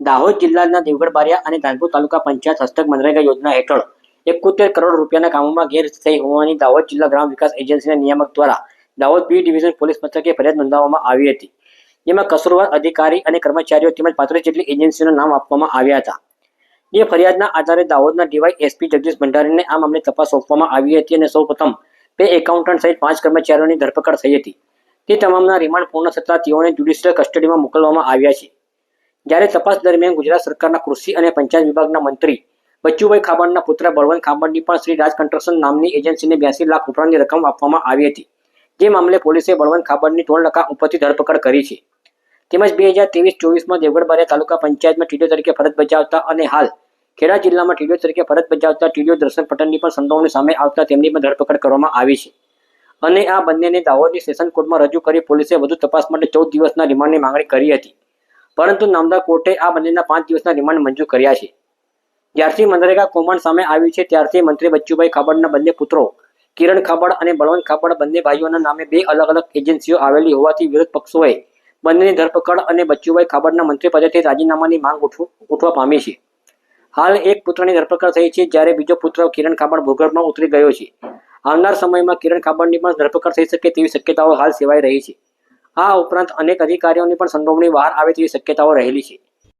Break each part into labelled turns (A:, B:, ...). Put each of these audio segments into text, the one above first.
A: દાહોદ જિલ્લાના દેવગઢ બારિયા અને ધાનપુર તાલુકા પંચાયત હસ્તક મનરેગા યોજના હેઠળ એકોતેર કરોડ રૂપિયાના કામોમાં ગેરરીતિ થઈ હોવાની દાહોદ જિલ્લા ગ્રામ વિકાસ એજન્સીના નિયામક દ્વારા દાહોદ બી ડિવિઝન પોલીસ મથકે ફરિયાદ નોંધાવવામાં આવી હતી. જેમાં કસૂરવાર અધિકારી અને કર્મચારીઓ તેમજ પાંત્રીસ જેટલી એજન્સીઓના નામ આપવામાં આવ્યા હતા. જે ફરિયાદના આધારે દાહોદના ડીવાય એસપી જગદીશ ભંડારીને આ મામલે તપાસ સોંપવામાં આવી હતી અને સૌપ્રથમ બે એકાઉન્ટન્ટ સહિત પાંચ કર્મચારીઓની ધરપકડ થઈ હતી. તે તમામના રિમાન્ડ પૂર્ણ થતાં તેઓને જ્યુડિશિયલ કસ્ટડીમાં મોકલવામાં આવ્યા છે. જ્યારે તપાસ દરમિયાન ગુજરાત સરકારના કૃષિ અને પંચાયત વિભાગના મંત્રી બચ્ચુભાઈ ખાબડના પુત્ર બળવંત ખાબડની પણ શ્રી રાજ કન્સ્ટ્રક્શન નામની એજન્સીને બ્યાસી લાખ રૂપિયાની રકમ આપવામાં આવી હતી. જે મામલે પોલીસે બળવંત ખાબડની ટોલ નાકા ઉપરથી ધરપકડ કરી છે. તેમજ બે હજાર ત્રેવીસ ચોવીસમાં દેવગઢબારિયા તાલુકા પંચાયતમાં ટીડીઓ તરીકે ફરજ બજાવતા અને હાલ ખેડા જિલ્લામાં ટીડીઓ તરીકે ફરજ બજાવતા ટીડીઓ દર્શન પટેલની પણ સંડોવણી સામે આવતા તેમની પણ ધરપકડ કરવામાં આવી છે. અને આ બંનેને દાહોદની સેશન કોર્ટમાં રજૂ કરી પોલીસે વધુ તપાસ માટે ચૌદ દિવસના રિમાન્ડની માંગણી કરી હતી. પરંતુ નામદાર કોર્ટે આ બંનેના પાંચ દિવસના રિમાન્ડ મંજૂર કર્યા છે. જ્યારથી મનરેગા કૌભાંડ સામે આવ્યું છે, ત્યારથી મંત્રી બચ્ચુભાઈ ખાબડના બંને પુત્રો, કિરણ ખાબડ અને બળવંત ખાબડ બંને ભાઈઓના નામે બે અલગ અલગ એજન્સીઓ આવેલી હોવાથી વિરોધ પક્ષોએ બંનેની ધરપકડ અને બચ્ચુભાઈ ખાબડના મંત્રી પદેથી રાજીનામાની માંગ ઉઠવા પામી છે. હાલ એક પુત્રની ધરપકડ થઈ છે, જ્યારે બીજો પુત્ર કિરણ ખાબડ ભૂગર્ભમાં ઉતરી ગયો છે. આવનાર સમયમાં કિરણ ખાબડની પણ ધરપકડ થઈ શકે તેવી શક્યતાઓ હાલ સેવાઈ રહી છે. આ ઉપરાંત અનેક અધિકારીઓની પણ સંડોવણી બહાર આવે તેવી શક્યતાઓ રહેલી છે.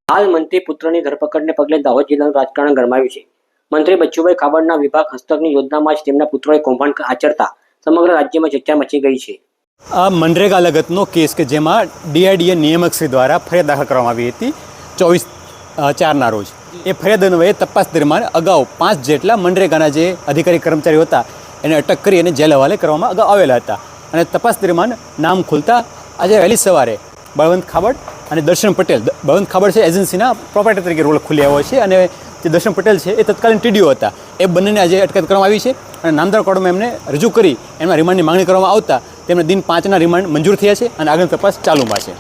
A: હાલ મંત્રી પુત્રની ધરપકડને પગલે દાહોદ જિલ્લાનું રાજકારણ ગરમાયું છે. મંત્રી બચ્ચુભાઈ ખાબડના વિભાગ હસ્તકની યોજનામાં જ તેમના પુત્રોએ કૌભાંડ આચરતા સમગ્ર રાજ્યમાં ચર્ચા મચી ગઈ છે.
B: આ મનરેગા લગતનો કેસ કે જેમાં ડીઆઈડીએ નિયામકશ્રી દ્વારા ફરિયાદ દાખલ કરવામાં આવી હતી ચોવીસ ચારના રોજ. એ ફરિયાદ અન્વયે તપાસ દરમિયાન અગાઉ પાંચ જેટલા મનરેગાના જે અધિકારી કર્મચારીઓ હતા એને અટક કરી અને જેલ હવાલે કરવામાં અગાઉ આવેલા હતા. અને તપાસ દરમિયાન નામ ખુલતા આજે વહેલી સવારે બળવંત ખાબડ અને દર્શન પટેલ. બળવંત ખાબડ છે એજન્સીના પ્રોપરાઇટર તરીકે રોલ ખુલ્યા હોય છે અને જે દર્શન પટેલ છે એ તત્કાલીન ટીડીઓ હતા. એ બંનેને આજે અટકાયત કરવામાં આવી છે અને નામદાર કોર્ટમાં એમને રજૂ કરી, એમના રિમાન્ડની માંગણી કરવામાં આવતા, તેમને દિન પાંચના રિમાન્ડ મંજૂર થયા છે અને આગળ તપાસ ચાલુમાં છે.